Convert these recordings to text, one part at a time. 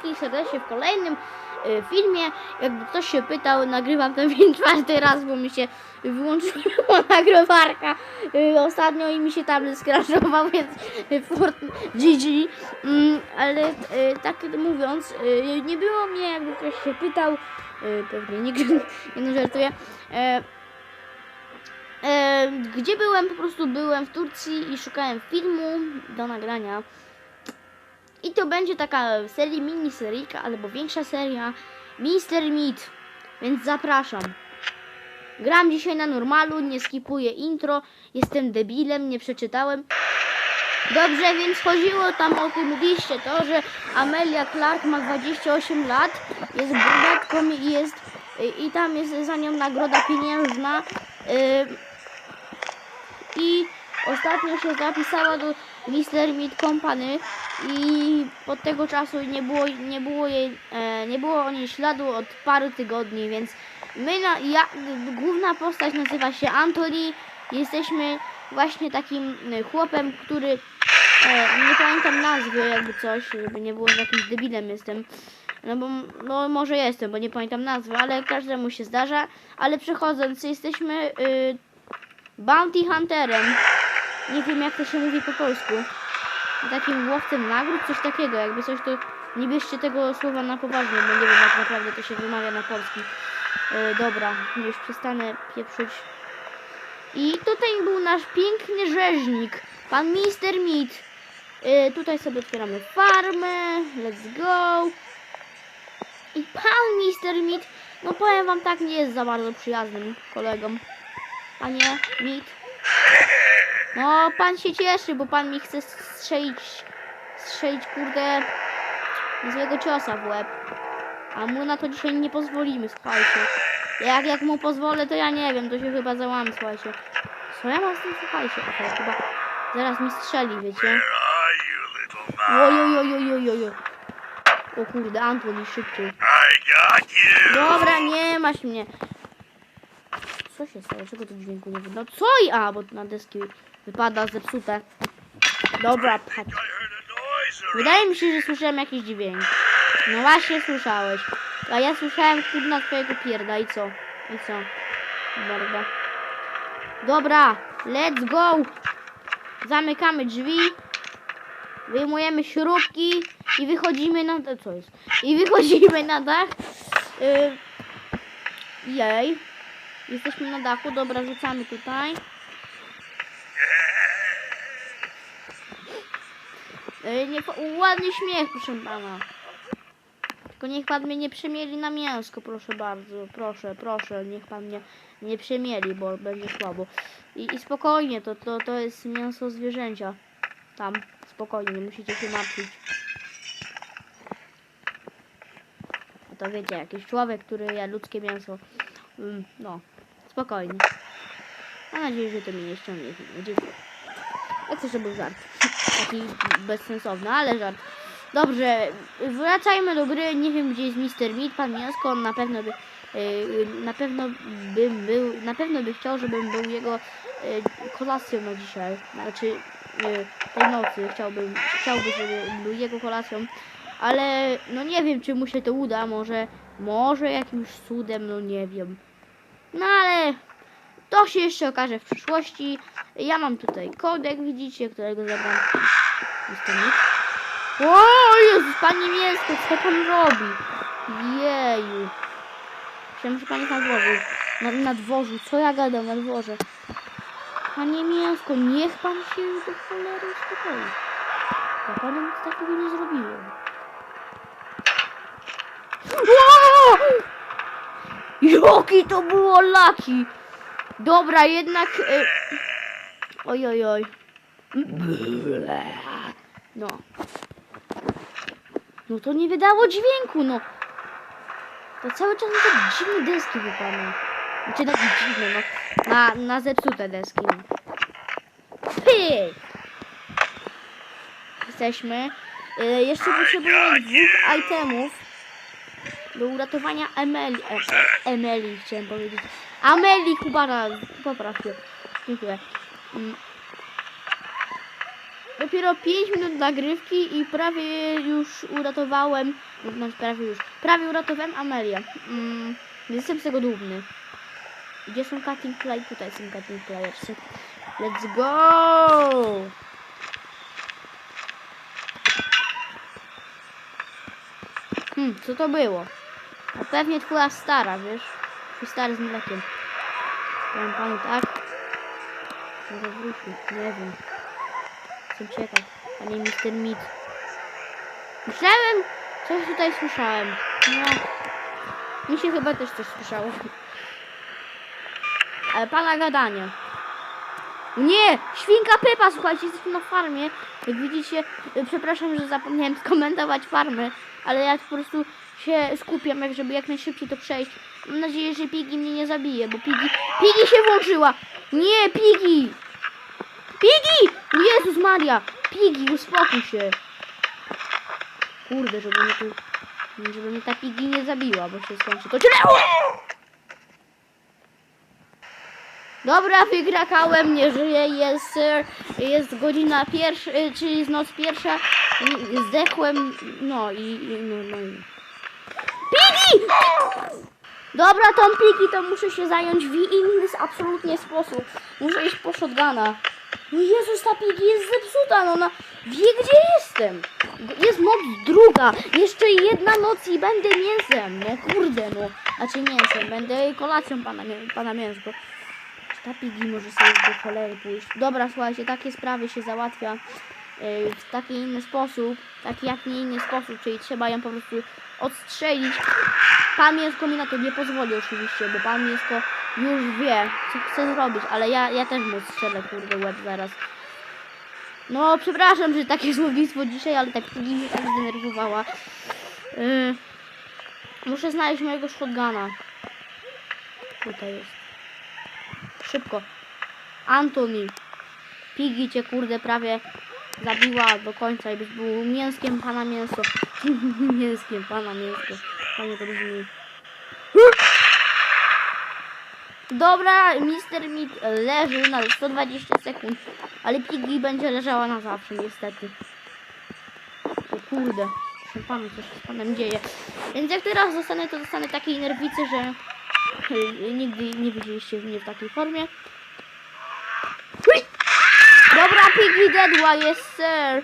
wszystkich serdecznie w kolejnym y, filmie. Jakby ktoś się pytał, nagrywam ten film czwarty raz, bo mi się wyłączyła nagrywarka y, ostatnio i mi się tablet skraszował, więc y, fort, GG. Mm, ale y, tak mówiąc, y, nie było mnie, jakby ktoś się pytał, y, pewnie nikt nie żartuje. E, E, gdzie byłem? Po prostu byłem w Turcji i szukałem filmu do nagrania. I to będzie taka seria, mini seryjka, albo większa seria Mister Meat. Więc zapraszam. Gram dzisiaj na normalu, nie skipuję intro. Jestem debilem, nie przeczytałem. Dobrze, więc chodziło tam o tym liście to, że Amelia Clark ma 28 lat, jest brunetką i jest i tam jest za nią nagroda pieniężna. Yy, i ostatnio się zapisała do Mr. Meat Company i od tego czasu nie było, nie było jej, e, nie było o niej śladu od paru tygodni, więc my, na, ja, główna postać nazywa się Anthony, jesteśmy właśnie takim e, chłopem, który e, nie pamiętam nazwy, jakby coś, żeby nie było, że jakimś debilem jestem. No bo no może jestem, bo nie pamiętam nazwy, ale każdemu się zdarza. Ale przechodząc, jesteśmy y, Bounty Hunterem. Nie wiem jak to się mówi po polsku. Takim łowcem nagród, coś takiego. Jakby coś to nie bierzcie tego słowa na poważnie, bo nie wiem jak naprawdę to się wymawia na polski. E, dobra, już przestanę pieprzyć. I tutaj był nasz piękny rzeźnik, pan Mister Meat. E, tutaj sobie otwieramy farmę, let's go. I pan Mister Meat, no powiem wam tak, nie jest za bardzo przyjaznym kolegą. Panie, mit. No, pan się cieszy, bo pan mi chce strzelić, strzelić, kurde, złego ciosa w łeb. A mu na to dzisiaj nie pozwolimy, słuchajcie. Jak, jak mu pozwolę, to ja nie wiem, to się chyba załam, słuchajcie. Co ja mam z tym, słuchajcie? Okej, chyba zaraz mi strzeli, wiecie. Ojojojojojojoj. O kurde, Antoni, szybciej. Dobra, nie masz mnie. Co się stało? Czego to dźwięku nie wyda? Co i... A, bo na deski wypada zepsute. Dobra, patrz. Wydaje mi się, że słyszałem jakiś dźwięk. No właśnie słyszałeś. A ja słyszałem kurna twojego pierda i co? I co? Morda. Dobra, let's go! Zamykamy drzwi. Wyjmujemy śrubki i wychodzimy na... Co jest? I wychodzimy na dach. Yy, jej. Jesteśmy na dachu, dobra, rzucamy tutaj. Nie, po- ładny śmiech, proszę pana. Tylko niech pan mnie nie przemieli na mięsko, proszę bardzo. Proszę, proszę, niech pan mnie nie przemieli, bo będzie słabo. I, i spokojnie, to, to, to jest mięso zwierzęcia. Tam, spokojnie, nie musicie się martwić. A to wiecie, jakiś człowiek, który je ludzkie mięso. Mm, no, spokojnie. Mam nadzieję, że to mnie nie ściągnie. Dziękuję. Ja chcę, żeby był żart. Taki bezsensowny, ale żart. Dobrze, wracajmy do gry. Nie wiem, gdzie jest Mr. Meat, pan Mięsko. On na pewno by, yy, na pewno bym był, na pewno by chciał, żebym był jego yy, kolacją na dzisiaj. Znaczy, yy, tej nocy chciałbym, chciałby, żeby był jego kolacją. Ale, no nie wiem, czy mu się to uda. Może, może jakimś cudem, no nie wiem. No ale to się jeszcze okaże w przyszłości. Ja mam tutaj kodek, widzicie, którego zabrałem. O Jezus, Panie Mięsko, co Pan robi? Jeju. Myślałem, że Pan jest na dworzu. Na, na dworzu, co ja gadam na dworze? Panie Mięsko, niech Pan się do cholery uspokoi. Ja Panu takiego nie zrobiłem. Ło! Jaki to było laki! Dobra, jednak... Oj, oj, oj. No. No to nie wydało dźwięku, no. To cały czas na te dziwne deski wypadną. Znaczy takie dziwne, no. Na, na zepsute deski, no. Pyk! Jesteśmy. Y, jeszcze potrzebuję dwóch itemów do uratowania Emeli. E, Emeli chciałem powiedzieć. Ameli Kubana, popraw się. Dziękuję. Mm. Dopiero 5 minut nagrywki i prawie już uratowałem No prawie już. Prawie uratowałem Amelię. Mm, jestem z tego dumny. Gdzie są cutting play? Tutaj są cutting playersy. Let's go! Hmm, co to było? A pewnie twoja stara, wiesz? Stary z mlekiem. Powiem panu tak? Może wrócił, nie wiem. Jestem ciekaw, panie Mr. Meat. Myślałem, coś tutaj słyszałem. No, mi się chyba też coś słyszało. Ale pana gadanie. Nie! Świnka Pepa, słuchajcie, jesteśmy na farmie. Jak widzicie, y, przepraszam, że zapomniałem skomentować farmy, ale ja po prostu się skupiam, jak żeby jak najszybciej to przejść. Mam nadzieję, że Piggy mnie nie zabije, bo Piggy... Piggy się włączyła! Nie, Piggy! Piggy! Jezus Maria! Piggy, uspokój się! Kurde, żeby mnie tu... Żeby mnie ta Piggy nie zabiła, bo się skończy to źle! Dobra, wykrakałem, nie żyję, jest, jest godzina pierwsza, e, czyli jest noc pierwsza, zdechłem, no i, i no, no i... Pigi! Dobra, tą Pigi to muszę się zająć w inny absolutnie sposób. Muszę iść po shotguna. No Jezus, ta Pigi jest zepsuta, no ona wie gdzie jestem. Jest noc druga, jeszcze jedna noc i będę mięsem, no kurde no. Znaczy mięsem, będę kolacją pana, pana mięsko. Ta Pigi może sobie do cholery pójść. Dobra, słuchajcie, takie sprawy się załatwia yy, w taki inny sposób, taki jak nie inny sposób, czyli trzeba ją po prostu odstrzelić. Pan Mięsko mi na to nie pozwoli oczywiście, bo pan Mięsko już wie, co chce zrobić, ale ja, ja też mu strzelę, kurde, łeb zaraz. No, przepraszam, że takie słownictwo dzisiaj, ale tak mnie tak zdenerwowała. Yy, muszę znaleźć mojego shotguna. Tutaj jest. Szybko. Antoni. Pigi cię kurde prawie zabiła do końca i byś był mięskiem pana mięso. mięskiem pana mięsko. Panie to brzmi. Dobra, Mister Meat leży na 120 sekund, ale Piggy będzie leżała na zawsze niestety. O kurde, proszę pana, coś się z panem dzieje. Więc jak teraz zostanę, to dostanę takiej nerwicy, że nigdy nie widzieliście mnie w takiej formie. Dobra, Piggy dedła, jest sir.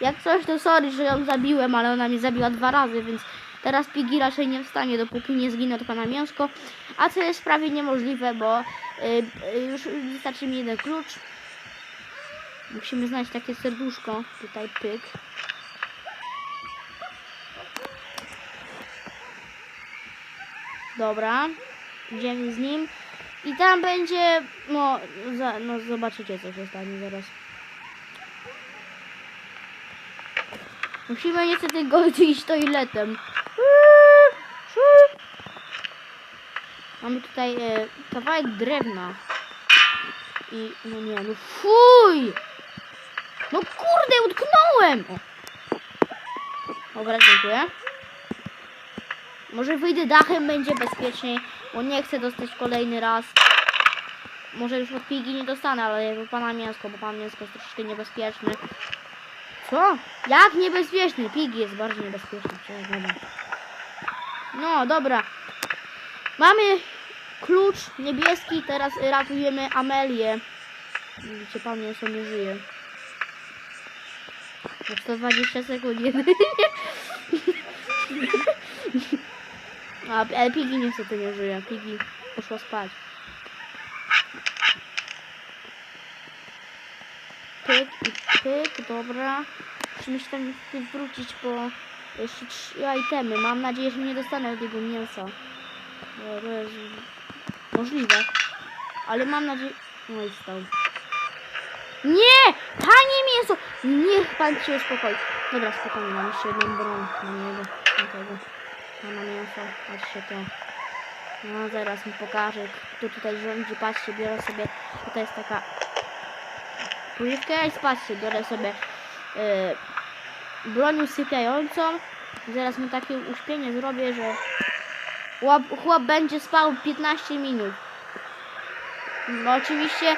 Jak coś, to sorry, że ją zabiłem, ale ona mnie zabiła dwa razy, więc teraz Piggy raczej nie wstanie, dopóki nie zginę od pana mięsko. A co jest prawie niemożliwe, bo y, y, już wystarczy mi jeden klucz. Musimy znaleźć takie serduszko. Tutaj pyk. Dobra. Idziemy z nim. I tam będzie, no, za, no zobaczycie co się stanie zaraz. Musimy niestety go iść toiletem. Mamy tutaj e, kawałek drewna. I, no nie, no fuj! No kurde, utknąłem! O. Dobra, dziękuję. Może wyjdę dachem, będzie bezpieczniej, bo nie chcę dostać kolejny raz. Może już od pigi nie dostanę, ale jakby pana mięsko, bo pan mięsko jest troszeczkę niebezpieczny. Co? Jak niebezpieczny? Pigi jest bardziej niebezpieczny. No, dobra. Mamy klucz niebieski, teraz ratujemy Amelię. Widzicie, pan mięso nie żyje. Na 120 sekund jedynie. A, ale Piggy niestety nie żyje. Piggy poszła spać. Pyk i pyk, dobra. Musimy się tam wrócić po jeszcze trzy itemy. Mam nadzieję, że nie dostanę tego mięsa. Bo To jest możliwe. Ale mam nadzieję... No i stał. Nie! Panie mięso! Niech pan się uspokoi. Dobra, spokojnie, mam jeszcze jedną broń na niego. Pana mięso. Patrzcie to. No zaraz mi pokażę, kto tutaj rządzi. Patrzcie, biorę sobie... Tutaj jest taka... Pojewka i patrzcie, biorę sobie... Yy, broń usypiającą. Zaraz mu takie uśpienie zrobię, że... Chłop, chłop będzie spał 15 minut. No oczywiście,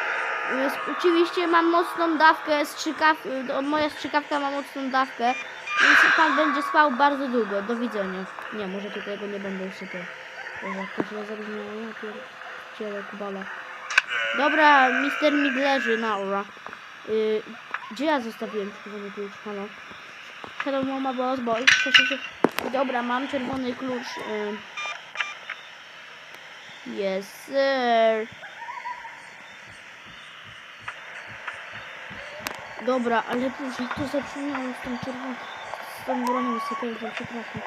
oczywiście mam mocną dawkę, strzykaw, moja strzykawka ma mocną dawkę, Więc pan będzie spał bardzo długo. Do widzenia. Nie, może tutaj go nie będę sypiał. Boże, jak to źle. Ja pierdzielę kubala. Dobra, Mister Mid leży na ora. Y, gdzie ja zostawiłem czerwony klucz? Halo? Hello mama boss boy. Dobra, mam czerwony klucz. Y. Yes, sir. Dobra, ale jak to zabrzmiało z tą czerwoną, tą bronią sypiętą, przepraszam.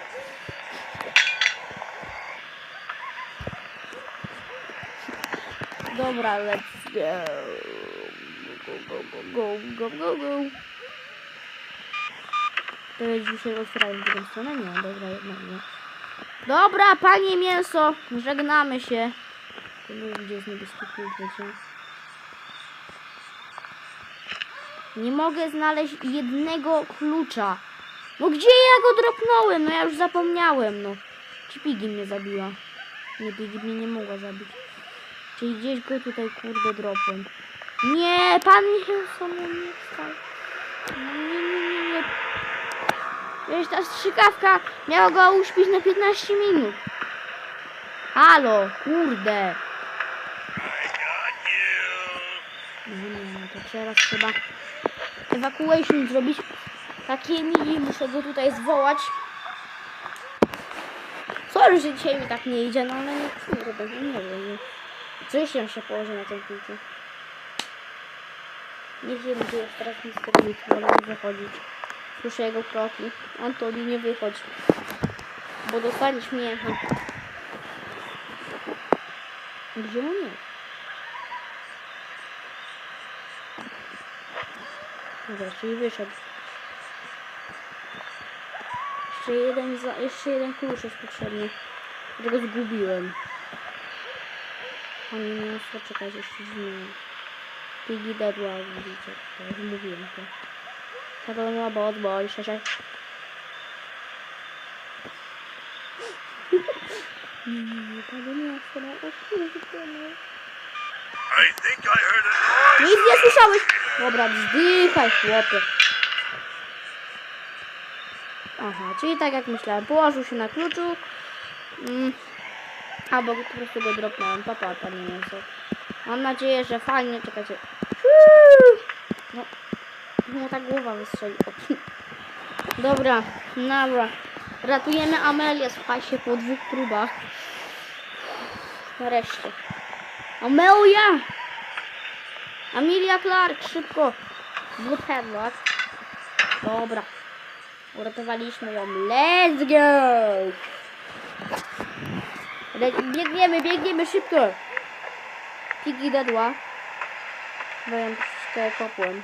Dobra, let's go. Go, go, go, go, go, go, go. To jest dzisiaj otwierałem drugą stronę? Nie, dobra, jednak nie. Dobra, panie mięso, żegnamy się. Nie wiem, gdzie jest niebieski klucz. Nie mogę znaleźć jednego klucza. No gdzie ja go dropnąłem? No ja już zapomniałem, no. Czy Piggy mnie zabiła? Nie, Piggy mnie nie mogła zabić. Czyli gdzieś go tutaj, kurde, dropłem. Nie, pan Wilson nie wstał. Nie, nie, nie, nie. Wiesz, ta strzykawka miała go uśpić na 15 minut. Halo, kurde. No nie, no to teraz trzeba evacuation zrobić. Takie mini, muszę go tutaj zwołać. Sorry, że dzisiaj mi tak nie idzie, no ale nie kurde, no nie wiem. Co jeszcze się położy na tym kluczu? Nie wiem, gdzie jest teraz Mr. Meat, wolę nie wychodzić. Słyszę jego kroki. Antoni, nie wychodź. Bo dostaniesz miecha. Gdzie on jest? Dobra, czyli wyszedł. Jeszcze jeden, za, jeszcze jeden klucz jest potrzebny. Którego zgubiłem. A nie miałem czekać, jeszcze zmienię. Piggy Deadła, widzicie, to już mówiłem to. Shadow no bot boy, sześć. Nie, nie, nie, to nie jest to, o kurde, no. I think I heard a noise. Nic nie słyszałeś! Dobra, wzdychaj, chłopie. Aha, czyli tak jak myślałem, położył się na kluczu. Mm. Albo po prostu go dropnąłem. Papa, panie mięso. Mam nadzieję, że fajnie, czekajcie. No, no ta głowa wystrzeli. Dobra, dobra. Ratujemy Amelię, słuchajcie, po dwóch próbach. Nareszcie. Amelia! Amelia Clark, szybko. Headlock. Dobra. Uratowaliśmy ją. Let's go! Biegniemy, biegniemy szybko. Piggy dedła. Bo ja troszeczkę kopłem.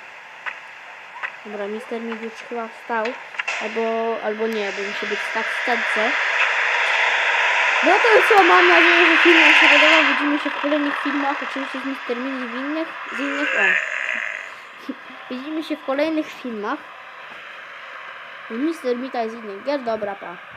Dobra, Mister Mid już chyba wstał. Albo, albo nie, bo musi być tak w stęce. No to co, mam nadzieję, że film się podobał. Widzimy się w kolejnych filmach, oczywiście z Mister Mini w innych, z innych, o. Widzimy się w kolejnych filmach. Mister Mita jest z innych gier, dobra, pa.